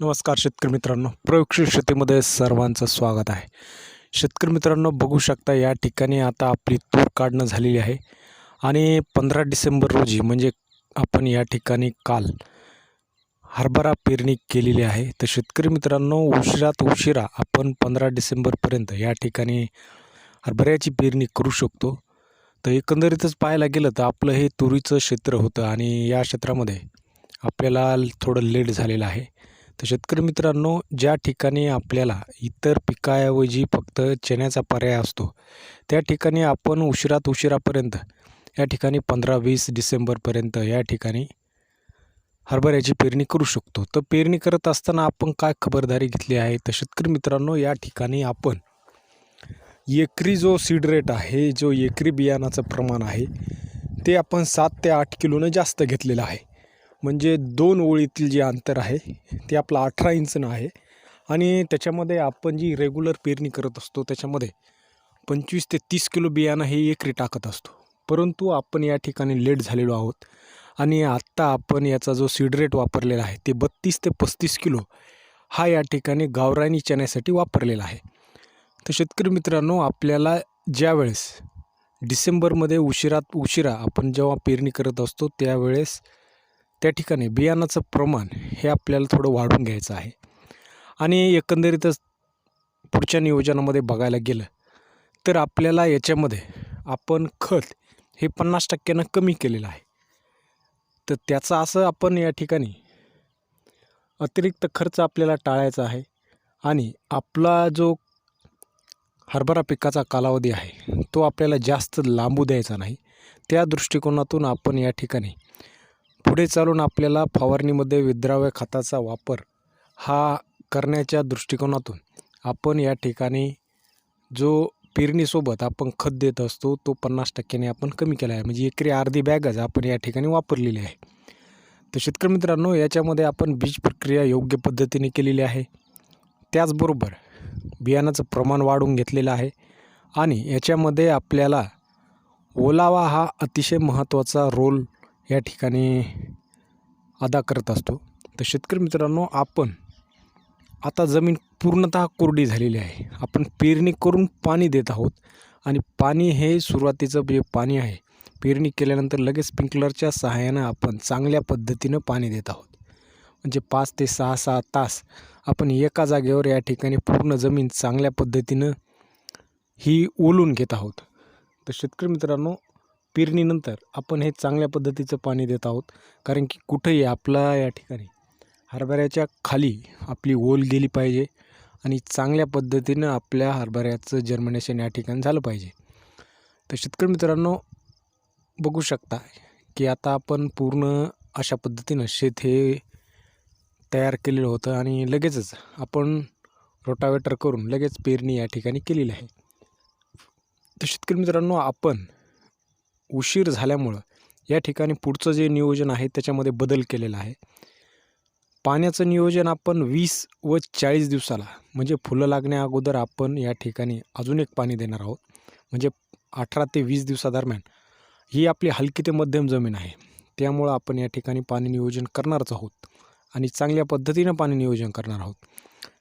नमस्कार शेतकरी मित्रांनो. प्रयोगशील शेतीमध्ये सर्वांचं स्वागत आहे. शेतकरी मित्रांनो बघू शकता या ठिकाणी आता आपली तूर काढणं झालेली आहे. आणि पंधरा डिसेंबर रोजी म्हणजे आपण या ठिकाणी काल हरभरा पेरणी केलेली आहे. तर शेतकरी मित्रांनो उशिरात उशिरा आपण पंधरा डिसेंबरपर्यंत या ठिकाणी हरभऱ्याची पेरणी करू शकतो. तर एकंदरीतच पाहायला गेलं तर आपलं हे तुरीचं क्षेत्र होतं आणि या क्षेत्रामध्ये आपल्याला थोडं लेट झालेलं आहे. तर शेतकरी मित्रांनो ज्या ठिकाणी आपल्याला इतर पिकाऐवजी फक्त चण्याचा पर्याय असतो त्या ठिकाणी आपण उशिरात उशिरापर्यंत या ठिकाणी पंधरा वीस डिसेंबरपर्यंत या ठिकाणी हरभऱ्याची पेरणी करू शकतो. तर पेरणी करत असताना आपण काय खबरदारी घेतली आहे? तर शेतकरी मित्रांनो या ठिकाणी आपण एकरी जो सीड रेट आहे जो एकरी बियाणाचं प्रमाण आहे ते आपण सात ते आठ किलोनं जास्त घेतलेलं आहे. म्हणजे दोन ओळीतील जे अंतर आहे ते आपलं अठरा इंचनं आहे. आणि त्याच्यामध्ये आपण जी रेग्युलर पेरणी करत असतो त्याच्यामध्ये पंचवीस ते तीस किलो बियाणं हे एकरी टाकत असतो. परंतु आपण या ठिकाणी लेट झालेलो आहोत. आणि आत्ता आपण याचा जो सीड रेट वापरलेला आहे ते बत्तीस ते पस्तीस किलो हा या ठिकाणी गावरानी चण्यासाठी वापरलेला आहे. तर शेतकरी मित्रांनो आपल्याला ज्यावेळेस डिसेंबरमध्ये उशिरात उशिरा आपण जेव्हा पेरणी करत असतो त्यावेळेस त्या ठिकाणी बियाणाचं प्रमाण हे आपल्याला थोडं वाढून घ्यायचं आहे. आणि एकंदरीतच पुढच्या नियोजनामध्ये बघायला गेलं तर आपल्याला याच्यामध्ये आपण खत हे पन्नास टक्क्यानं कमी केलेलं आहे. तर त्याचं असं आपण या ठिकाणी अतिरिक्त खर्च आपल्याला टाळायचा आहे आणि आपला जो हरभरा पिकाचा कालावधी आहे तो आपल्याला जास्त लांबू द्यायचा नाही. त्या दृष्टिकोनातून आपण या ठिकाणी पुढे चालून आपल्याला फवारणीमध्ये विद्राव्य खताचा वापर हा करण्याच्या दृष्टिकोनातून आपण या ठिकाणी जो पेरणीसोबत आपण खत देत असतो तो पन्नास टक्क्याने आपण कमी केला आहे. म्हणजे एकरी अर्धी बॅगच आपण या ठिकाणी वापरलेली आहे. तर शेतकरी मित्रांनो याच्यामध्ये आपण बीज प्रक्रिया योग्य पद्धतीने केलेली आहे. त्याचबरोबर बियाणाचं प्रमाण वाढवून घेतलेलं आहे आणि याच्यामध्ये आपल्याला ओलावा हा अतिशय महत्त्वाचा रोल या ठिकाणी अदा करत असतो. तर शेतकरी मित्रांनो आपण आता जमीन पूर्णतः कोरडी झालेली आहे. आपण पेरणी करून पाणी देत आहोत आणि पाणी हे सुरुवातीचं जे पाणी आहे पेरणी केल्यानंतर लगेच स्प्रिंकलरच्या सहाय्यानं आपण चांगल्या पद्धतीनं पाणी देत आहोत. म्हणजे पाच ते सहा सहा तास आपण एका जागेवर या ठिकाणी पूर्ण जमीन चांगल्या पद्धतीनं ही ओलून घेत आहोत. तर शेतकरी मित्रांनो पेरणीनंतर आपण हे चांगल्या पद्धतीचं पाणी देत आहोत. कारण की कुठंही आपला या ठिकाणी हरभऱ्याच्या खाली आपली ओल गेली पाहिजे आणि चांगल्या पद्धतीनं आपल्या हरभऱ्याचं जर्मिनेशन या ठिकाणी झालं पाहिजे. तर शेतकरी मित्रांनो बघू शकता की आता आपण पूर्ण अशा पद्धतीनं शेत हे तयार केलेलं होतं आणि लगेचच आपण रोटावेटर करून लगेच पेरणी या ठिकाणी केलेली आहे. तर शेतकरी मित्रांनो आपण उशीर झाल्यामुळं या ठिकाणी पुढचं जे नियोजन आहे त्याच्यामध्ये बदल केलेला आहे. पाण्याचं नियोजन आपण वीस व चाळीस दिवसाला म्हणजे फुलं लागण्या अगोदर आपण या ठिकाणी अजून एक पाणी देणार आहोत. म्हणजे अठरा ते वीस दिवसादरम्यान ही आपली हलकी ते मध्यम जमीन आहे. त्यामुळं आपण या ठिकाणी पाणी नियोजन करणारच आहोत आणि चांगल्या पद्धतीनं पाणी नियोजन करणार आहोत.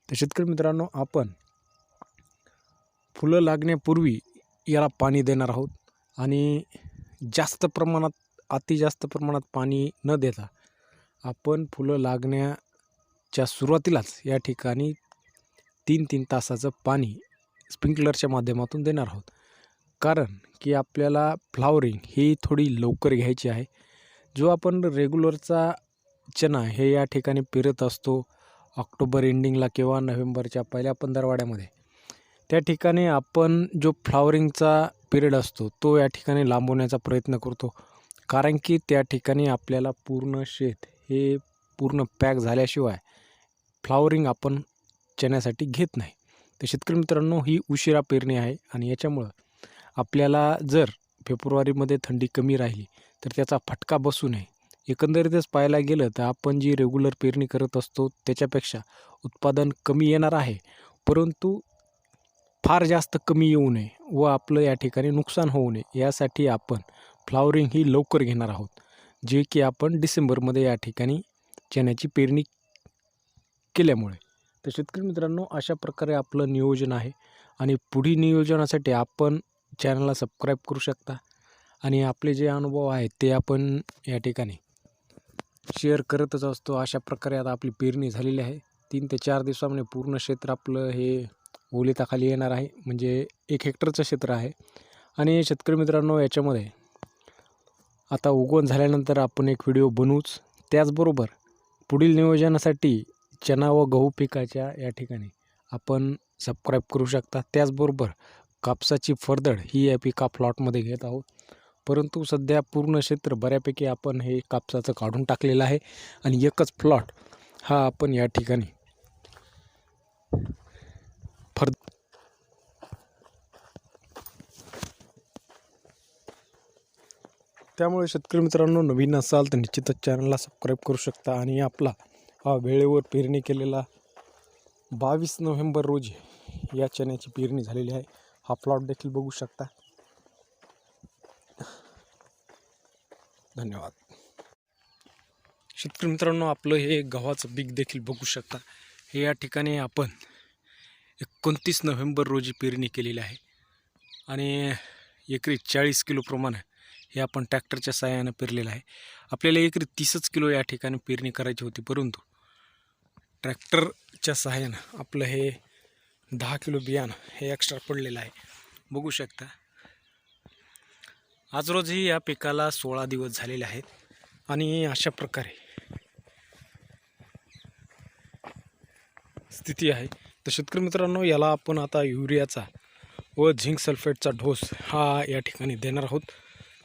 तर शेतकरी मित्रांनो आपण फुलं लागण्यापूर्वी याला पाणी देणार आहोत आणि जास्त प्रमाणात अति जास्त प्रमाणात पाणी न देता आपण फुलं लागण्याच्या सुरुवातीलाच या ठिकाणी तीन तीन तासाचं पाणी स्प्रिंकलरच्या माध्यमातून देणार आहोत. कारण की आपल्याला फ्लावरिंग ही थोडी लवकर घ्यायची आहे. जो आपण रेग्युलरचा चना हे या ठिकाणी पेरत असतो ऑक्टोबर एंडिंगला किंवा नोव्हेंबरच्या पहिल्या पंधरवाड्यामध्ये त्या ठिकाणी आपण जो फ्लावरिंगचा पिरियड असतो तो या ठिकाणी लांबवण्याचा प्रयत्न करतो. कारण की त्या ठिकाणी आपल्याला पूर्ण शेत हे पूर्ण पॅक झाल्याशिवाय फ्लावरिंग आपण चण्यासाठी घेत नाही. तर शेतकरी मित्रांनो ही उशिरा पेरणी आहे आणि याच्यामुळं आपल्याला जर फेब्रुवारीमध्ये थंडी कमी राहिली तर त्याचा फटका बसू नये. एकंदरीतच पाहायला गेलं तर आपण जी रेग्युलर पेरणी करत असतो त्याच्यापेक्षा उत्पादन कमी येणार आहे. परंतु फार जास्त कमी येऊ नये. व आपलं या ठिकाणी नुकसान होऊ नये. यासाठी आपण फ्लावरिंग ही लवकर घेणार आहोत. जे की आपण डिसेंबरमध्ये या ठिकाणी चण्याची पेरणी केल्यामुळे. तर शेतकरी मित्रांनो अशा प्रकारे आपलं नियोजन आहे. आणि पुढील नियोजनासाठी आपण चॅनलला सबस्क्राईब करू शकता. आणि आपले जे अनुभव आहेत ते आपण या ठिकाणी शेअर करतच असतो. अशा प्रकारे आता आपली पेरणी झालेली आहे. तीन ते चार दिवसामध्ये पूर्ण क्षेत्र आपलं हे ओलिताखाली येणार आहे. म्हणजे एक हेक्टरचं क्षेत्र आहे. आणि शेतकरी मित्रांनो याच्यामध्ये आता उगवण झाल्यानंतर आपण एक व्हिडिओ बनवूच. त्याचबरोबर पुढील नियोजनासाठी चना व गहू पिकाच्या या ठिकाणी आपण सबस्क्राईब करू शकता. त्याचबरोबर कापसाची फरदड ही या पिका प्लॉटमध्ये घेत आहोत. परंतु सध्या पूर्ण क्षेत्र बऱ्यापैकी आपण हे कापसाचं काढून टाकलेलं आहे. आणि एकच प्लॉट हा आपण या ठिकाणी त्यामुळे शेतकरी मित्रांनो नवीन असाल तर निश्चितच चॅनलला सबस्क्राईब करू शकता आणि आपला हा वेळेवर पेरणी केलेला बावीस नोव्हेंबर रोजी या चण्याची पेरणी झालेली आहे. हा प्लॉट देखील बघू शकता. धन्यवाद. शेतकरी मित्रांनो आपलं हे गव्हाचं पीक देखील बघू शकता. हे या ठिकाणी आपण एकोणतीस नोव्हेंबर रोजी पेरणी केलेली आहे. आणि एकरी चाळीस किलो प्रमाणे हे आपण ट्रॅक्टरच्या सहाय्यानं पेरलेलं आहे. आपल्याला एकरी तीसच किलो या ठिकाणी पेरणी करायची होती परंतु ट्रॅक्टरच्या सहाय्यानं आपलं हे दहा किलो बियाणं हे एक्स्ट्रा पडलेलं आहे. बघू शकता. आज रोजही या पिकाला सोळा दिवस झालेले आहेत आणि अशा प्रकारे स्थिती आहे. तर शेतकरी मित्रांनो याला आपण आता युरियाचा व झिंक सल्फेटचा ढोस हा या ठिकाणी देणार आहोत.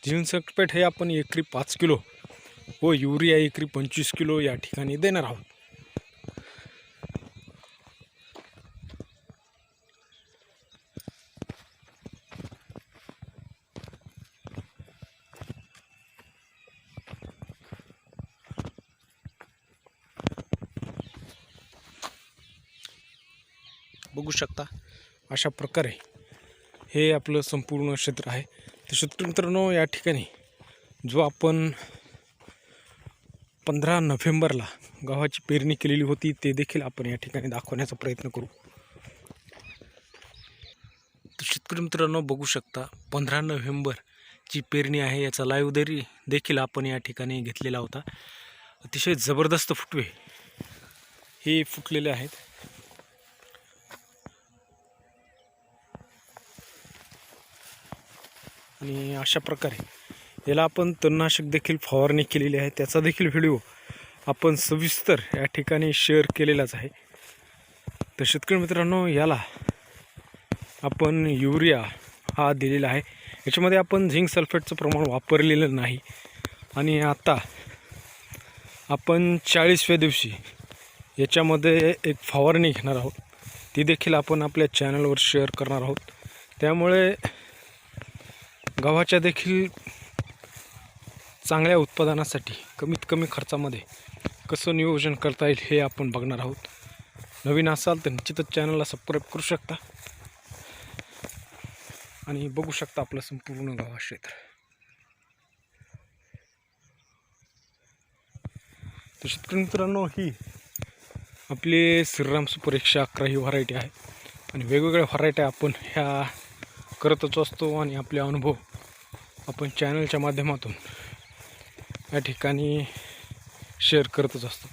झिंक हे आपण एकरी पाच किलो व युरिया एकरी पंचवीस किलो या ठिकाणी देणार आहोत. बघू शकता अशा प्रकारे हे आपलं संपूर्ण क्षेत्र आहे. तर शेतकरी या ठिकाणी जो आपण पंधरा नोव्हेंबरला गव्हाची पेरणी केलेली होती ते देखील आपण या ठिकाणी दाखवण्याचा प्रयत्न करू. तर शेतकरी मित्रांनो बघू शकता पंधरा नोव्हेंबरची पेरणी आहे याचा लाईव्ह दरी देखील आपण या ठिकाणी घेतलेला होता. अतिशय जबरदस्त फुटवे हे फुटलेले आहेत. आणि अशा प्रकारे याला आपण तणनाशक देखील फवारणी केलेली आहे. त्याचा देखील व्हिडिओ आपण सविस्तर या ठिकाणी शेअर केलेलाच आहे. तर शेतकरी मित्रांनो याला आपण युरिया हा दिलेला आहे. याच्यामध्ये आपण झिंक सल्फेटचं प्रमाण वापरलेलं नाही. आणि आता आपण चाळीसव्या दिवशी याच्यामध्ये एक फवारणी घेणार आहोत. ती देखील आपण आपल्या चॅनलवर शेअर करणार आहोत. त्यामुळे गव्हाच्या देखील चांगल्या उत्पादनासाठी कमीत कमी खर्चामध्ये कसं नियोजन करता येईल हे आपण बघणार आहोत. नवीन असाल तर निश्चितच चॅनलला सबस्क्राईब करू शकता. आणि बघू शकता आपलं संपूर्ण गावा क्षेत्र. तर शेतकरी मित्रांनो ही आपली श्रीराम सुपर एकशे अकरा ही व्हरायटी आहे. आणि वेगवेगळ्या व्हरायट्या आपण ह्या करतच असतो आणि आपले अनुभव आपण चॅनलच्या माध्यमातून या ठिकाणी शेअर करतच असतो.